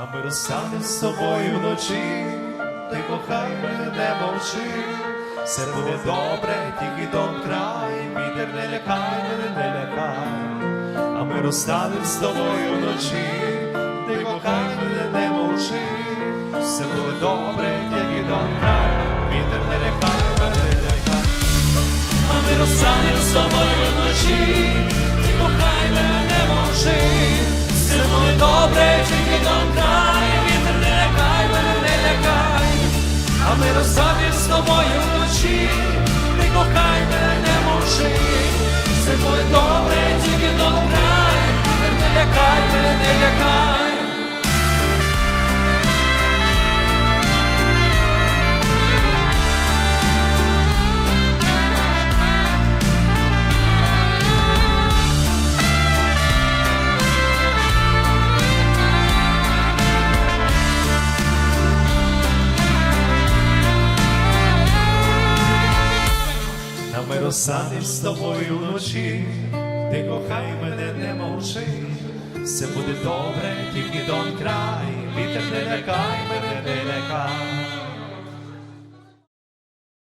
а ми розстанем з тобою вночі, ти кохай мене не мовчи, все буде добре, тільки до край, вітер не лякай, мене не лякай, а ми розстанем з тобою вночі, ти кохай мене не мовчи, все буде добре, тільки до край, вітер не лякай, мене не лякай. А ми розстанем з тобою вночі, А з тобою вночі, ти кохай мене не мовчи, все буде добре, тільки дон край, вітер не лякай, мене не лякай.